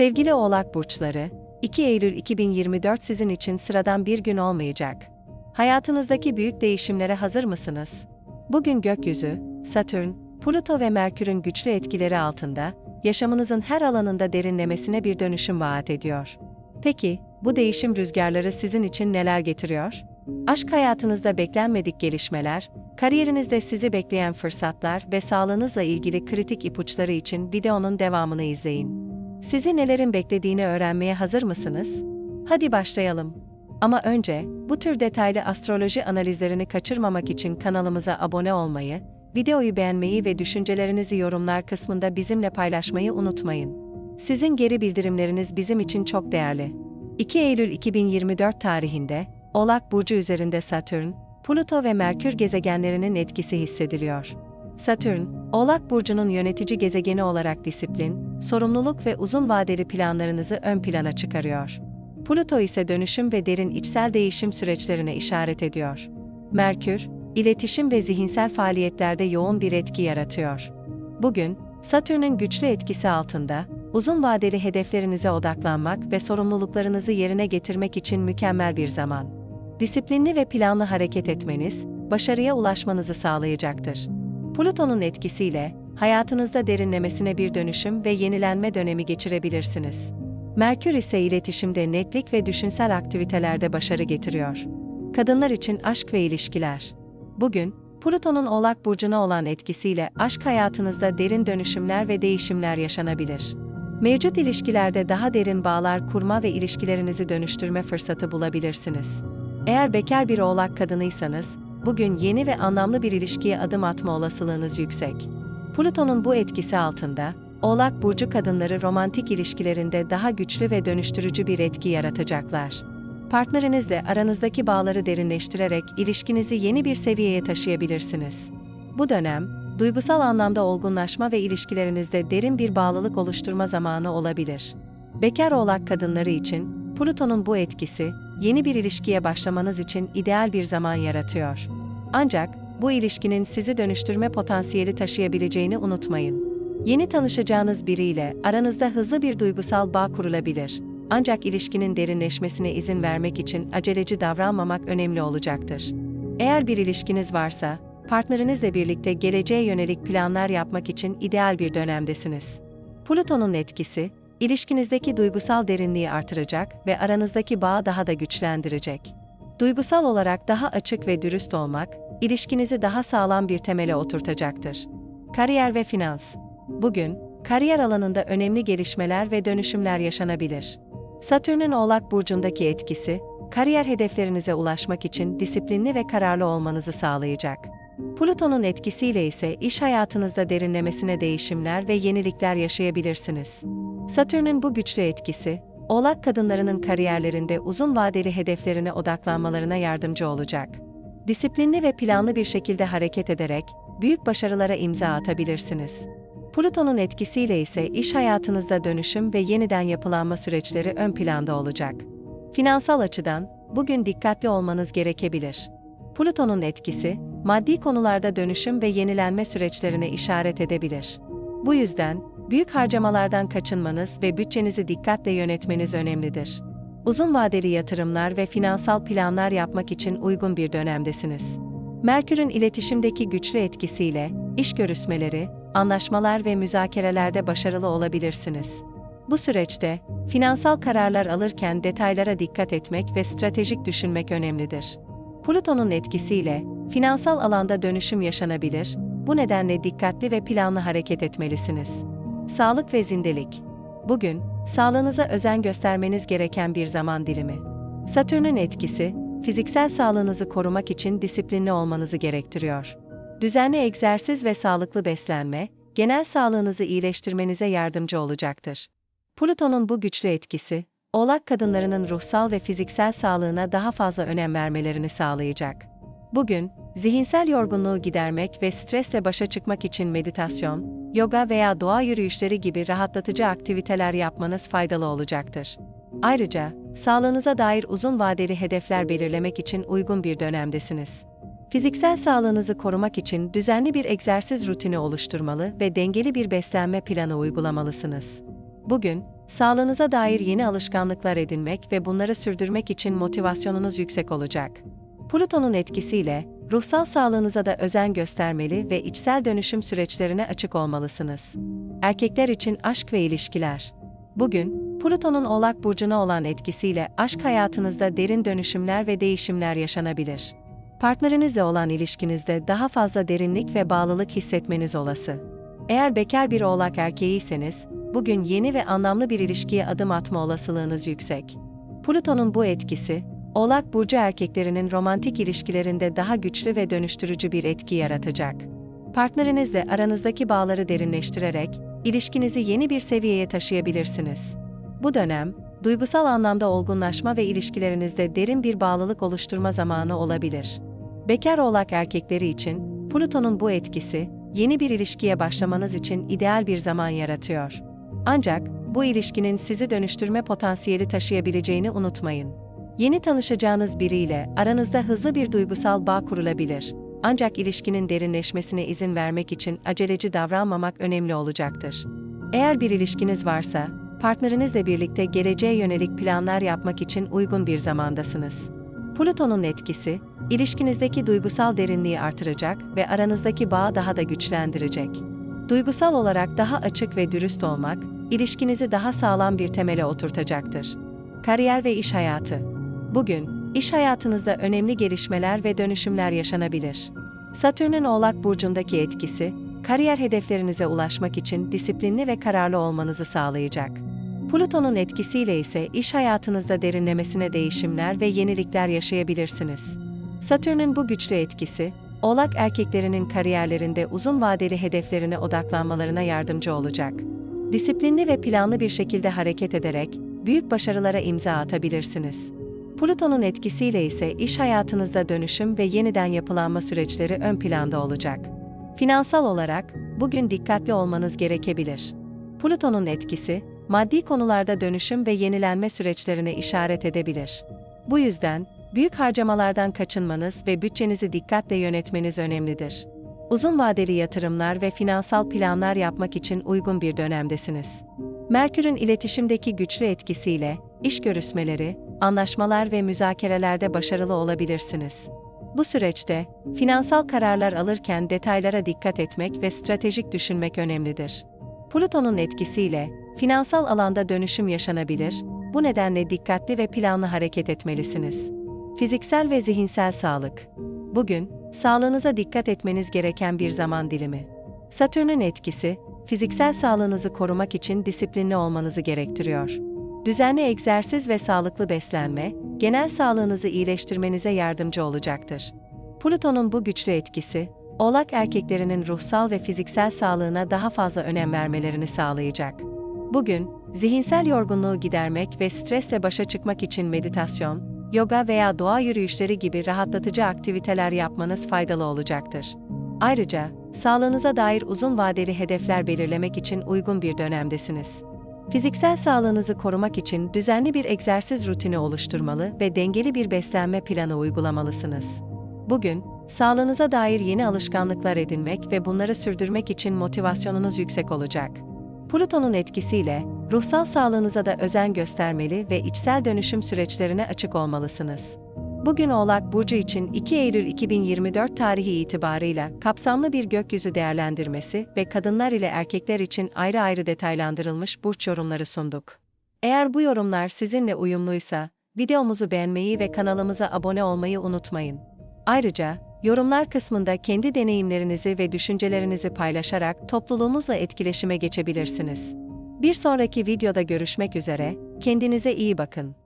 Sevgili Oğlak burçları, 2 Eylül 2024 sizin için sıradan bir gün olmayacak. Hayatınızdaki büyük değişimlere hazır mısınız? Bugün gökyüzü, Satürn, Plüto ve Merkür'ün güçlü etkileri altında, yaşamınızın her alanında derinlemesine bir dönüşüm vaat ediyor. Peki, bu değişim rüzgarları sizin için neler getiriyor? Aşk hayatınızda beklenmedik gelişmeler, kariyerinizde sizi bekleyen fırsatlar ve sağlığınızla ilgili kritik ipuçları için videonun devamını izleyin. Sizi nelerin beklediğini öğrenmeye hazır mısınız? Hadi başlayalım. Ama önce, bu tür detaylı astroloji analizlerini kaçırmamak için kanalımıza abone olmayı, videoyu beğenmeyi ve düşüncelerinizi yorumlar kısmında bizimle paylaşmayı unutmayın. Sizin geri bildirimleriniz bizim için çok değerli. 2 Eylül 2024 tarihinde, Oğlak Burcu üzerinde Satürn, Plüto ve Merkür gezegenlerinin etkisi hissediliyor. Satürn, Oğlak Burcu'nun yönetici gezegeni olarak disiplin, sorumluluk ve uzun vadeli planlarınızı ön plana çıkarıyor. Plüto ise dönüşüm ve derin içsel değişim süreçlerine işaret ediyor. Merkür, iletişim ve zihinsel faaliyetlerde yoğun bir etki yaratıyor. Bugün, Satürn'ün güçlü etkisi altında, uzun vadeli hedeflerinize odaklanmak ve sorumluluklarınızı yerine getirmek için mükemmel bir zaman. Disiplinli ve planlı hareket etmeniz, başarıya ulaşmanızı sağlayacaktır. Plüton'un etkisiyle, hayatınızda derinlemesine bir dönüşüm ve yenilenme dönemi geçirebilirsiniz. Merkür ise iletişimde netlik ve düşünsel aktivitelerde başarı getiriyor. Kadınlar için aşk ve ilişkiler. Bugün, Plüton'un Oğlak Burcu'na olan etkisiyle aşk hayatınızda derin dönüşümler ve değişimler yaşanabilir. Mevcut ilişkilerde daha derin bağlar kurma ve ilişkilerinizi dönüştürme fırsatı bulabilirsiniz. Eğer bekar bir oğlak kadınıysanız, bugün yeni ve anlamlı bir ilişkiye adım atma olasılığınız yüksek. Plüton'un bu etkisi altında, Oğlak burcu kadınları romantik ilişkilerinde daha güçlü ve dönüştürücü bir etki yaratacaklar. Partnerinizle aranızdaki bağları derinleştirerek ilişkinizi yeni bir seviyeye taşıyabilirsiniz. Bu dönem, duygusal anlamda olgunlaşma ve ilişkilerinizde derin bir bağlılık oluşturma zamanı olabilir. Bekar oğlak kadınları için, Plüton'un bu etkisi, yeni bir ilişkiye başlamanız için ideal bir zaman yaratıyor. Ancak, bu ilişkinin sizi dönüştürme potansiyeli taşıyabileceğini unutmayın. Yeni tanışacağınız biriyle aranızda hızlı bir duygusal bağ kurulabilir. Ancak ilişkinin derinleşmesine izin vermek için aceleci davranmamak önemli olacaktır. Eğer bir ilişkiniz varsa, partnerinizle birlikte geleceğe yönelik planlar yapmak için ideal bir dönemdesiniz. Plüton'un etkisi, ilişkinizdeki duygusal derinliği artıracak ve aranızdaki bağı daha da güçlendirecek. Duygusal olarak daha açık ve dürüst olmak, ilişkinizi daha sağlam bir temele oturtacaktır. Kariyer ve finans Bugün, kariyer alanında önemli gelişmeler ve dönüşümler yaşanabilir. Satürn'ün Oğlak Burcu'ndaki etkisi, kariyer hedeflerinize ulaşmak için disiplinli ve kararlı olmanızı sağlayacak. Plüton'un etkisiyle ise iş hayatınızda derinlemesine değişimler ve yenilikler yaşayabilirsiniz. Satürn'ün bu güçlü etkisi, Oğlak kadınlarının kariyerlerinde uzun vadeli hedeflerine odaklanmalarına yardımcı olacak. Disiplinli ve planlı bir şekilde hareket ederek büyük başarılara imza atabilirsiniz. Plüton'un etkisiyle ise iş hayatınızda dönüşüm ve yeniden yapılanma süreçleri ön planda olacak. Finansal açıdan, bugün dikkatli olmanız gerekebilir. Plüton'un etkisi, maddi konularda dönüşüm ve yenilenme süreçlerine işaret edebilir. Bu yüzden, büyük harcamalardan kaçınmanız ve bütçenizi dikkatle yönetmeniz önemlidir. Uzun vadeli yatırımlar ve finansal planlar yapmak için uygun bir dönemdesiniz. Merkür'ün iletişimdeki güçlü etkisiyle, iş görüşmeleri, anlaşmalar ve müzakerelerde başarılı olabilirsiniz. Bu süreçte, finansal kararlar alırken detaylara dikkat etmek ve stratejik düşünmek önemlidir. Plüton'un etkisiyle, finansal alanda dönüşüm yaşanabilir, bu nedenle dikkatli ve planlı hareket etmelisiniz. Sağlık ve zindelik Bugün, sağlığınıza özen göstermeniz gereken bir zaman dilimi. Satürn'ün etkisi, fiziksel sağlığınızı korumak için disiplinli olmanızı gerektiriyor. Düzenli egzersiz ve sağlıklı beslenme, genel sağlığınızı iyileştirmenize yardımcı olacaktır. Plüton'un bu güçlü etkisi, Oğlak kadınlarının ruhsal ve fiziksel sağlığına daha fazla önem vermelerini sağlayacak. Bugün, zihinsel yorgunluğu gidermek ve stresle başa çıkmak için meditasyon, yoga veya doğa yürüyüşleri gibi rahatlatıcı aktiviteler yapmanız faydalı olacaktır. Ayrıca, sağlığınıza dair uzun vadeli hedefler belirlemek için uygun bir dönemdesiniz. Fiziksel sağlığınızı korumak için düzenli bir egzersiz rutini oluşturmalı ve dengeli bir beslenme planı uygulamalısınız. Bugün, sağlığınıza dair yeni alışkanlıklar edinmek ve bunları sürdürmek için motivasyonunuz yüksek olacak. Plüton'un etkisiyle ruhsal sağlığınıza da özen göstermeli ve içsel dönüşüm süreçlerine açık olmalısınız. Erkekler için aşk ve ilişkiler. Bugün, Plüton'un Oğlak burcuna olan etkisiyle aşk hayatınızda derin dönüşümler ve değişimler yaşanabilir. Partnerinizle olan ilişkinizde daha fazla derinlik ve bağlılık hissetmeniz olası. Eğer bekar bir Oğlak erkeğiyseniz, bugün yeni ve anlamlı bir ilişkiye adım atma olasılığınız yüksek. Plüton'un bu etkisi, Oğlak burcu erkeklerinin romantik ilişkilerinde daha güçlü ve dönüştürücü bir etki yaratacak. Partnerinizle aranızdaki bağları derinleştirerek ilişkinizi yeni bir seviyeye taşıyabilirsiniz. Bu dönem, duygusal anlamda olgunlaşma ve ilişkilerinizde derin bir bağlılık oluşturma zamanı olabilir. Bekar oğlak erkekleri için, Plüton'un bu etkisi, yeni bir ilişkiye başlamanız için ideal bir zaman yaratıyor. Ancak, bu ilişkinin sizi dönüştürme potansiyeli taşıyabileceğini unutmayın. Yeni tanışacağınız biriyle aranızda hızlı bir duygusal bağ kurulabilir. Ancak ilişkinin derinleşmesine izin vermek için aceleci davranmamak önemli olacaktır. Eğer bir ilişkiniz varsa, partnerinizle birlikte geleceğe yönelik planlar yapmak için uygun bir zamandasınız. Plüton'un etkisi, ilişkinizdeki duygusal derinliği artıracak ve aranızdaki bağı daha da güçlendirecek. Duygusal olarak daha açık ve dürüst olmak, ilişkinizi daha sağlam bir temele oturtacaktır. Kariyer ve iş hayatı. Bugün, iş hayatınızda önemli gelişmeler ve dönüşümler yaşanabilir. Satürn'ün Oğlak burcundaki etkisi, kariyer hedeflerinize ulaşmak için disiplinli ve kararlı olmanızı sağlayacak. Plüton'un etkisiyle ise iş hayatınızda derinlemesine değişimler ve yenilikler yaşayabilirsiniz. Satürn'ün bu güçlü etkisi, Oğlak erkeklerinin kariyerlerinde uzun vadeli hedeflerine odaklanmalarına yardımcı olacak. Disiplinli ve planlı bir şekilde hareket ederek büyük başarılara imza atabilirsiniz. Plüton'un etkisiyle ise iş hayatınızda dönüşüm ve yeniden yapılanma süreçleri ön planda olacak. Finansal olarak bugün dikkatli olmanız gerekebilir. Plüton'un etkisi maddi konularda dönüşüm ve yenilenme süreçlerine işaret edebilir. Bu yüzden büyük harcamalardan kaçınmanız ve bütçenizi dikkatle yönetmeniz önemlidir. Uzun vadeli yatırımlar ve finansal planlar yapmak için uygun bir dönemdesiniz. Merkür'ün iletişimdeki güçlü etkisiyle iş görüşmeleri, anlaşmalar ve müzakerelerde başarılı olabilirsiniz. Bu süreçte finansal kararlar alırken detaylara dikkat etmek ve stratejik düşünmek önemlidir. Plüton'un etkisiyle finansal alanda dönüşüm yaşanabilir, bu nedenle dikkatli ve planlı hareket etmelisiniz. Fiziksel ve zihinsel sağlık. Bugün, sağlığınıza dikkat etmeniz gereken bir zaman dilimi. Satürn'ün etkisi, fiziksel sağlığınızı korumak için disiplinli olmanızı gerektiriyor. Düzenli egzersiz ve sağlıklı beslenme, genel sağlığınızı iyileştirmenize yardımcı olacaktır. Plüton'un bu güçlü etkisi, Oğlak erkeklerinin ruhsal ve fiziksel sağlığına daha fazla önem vermelerini sağlayacak. Bugün, zihinsel yorgunluğu gidermek ve stresle başa çıkmak için meditasyon, yoga veya doğa yürüyüşleri gibi rahatlatıcı aktiviteler yapmanız faydalı olacaktır. Ayrıca, sağlığınıza dair uzun vadeli hedefler belirlemek için uygun bir dönemdesiniz. Fiziksel sağlığınızı korumak için düzenli bir egzersiz rutini oluşturmalı ve dengeli bir beslenme planı uygulamalısınız. Bugün, sağlığınıza dair yeni alışkanlıklar edinmek ve bunları sürdürmek için motivasyonunuz yüksek olacak. Plüton'un etkisiyle ruhsal sağlığınıza da özen göstermeli ve içsel dönüşüm süreçlerine açık olmalısınız. Bugün Oğlak Burcu için 2 Eylül 2024 tarihi itibarıyla kapsamlı bir gökyüzü değerlendirmesi ve kadınlar ile erkekler için ayrı ayrı detaylandırılmış burç yorumları sunduk. Eğer bu yorumlar sizinle uyumluysa, videomuzu beğenmeyi ve kanalımıza abone olmayı unutmayın. Ayrıca, yorumlar kısmında kendi deneyimlerinizi ve düşüncelerinizi paylaşarak topluluğumuzla etkileşime geçebilirsiniz. Bir sonraki videoda görüşmek üzere, kendinize iyi bakın.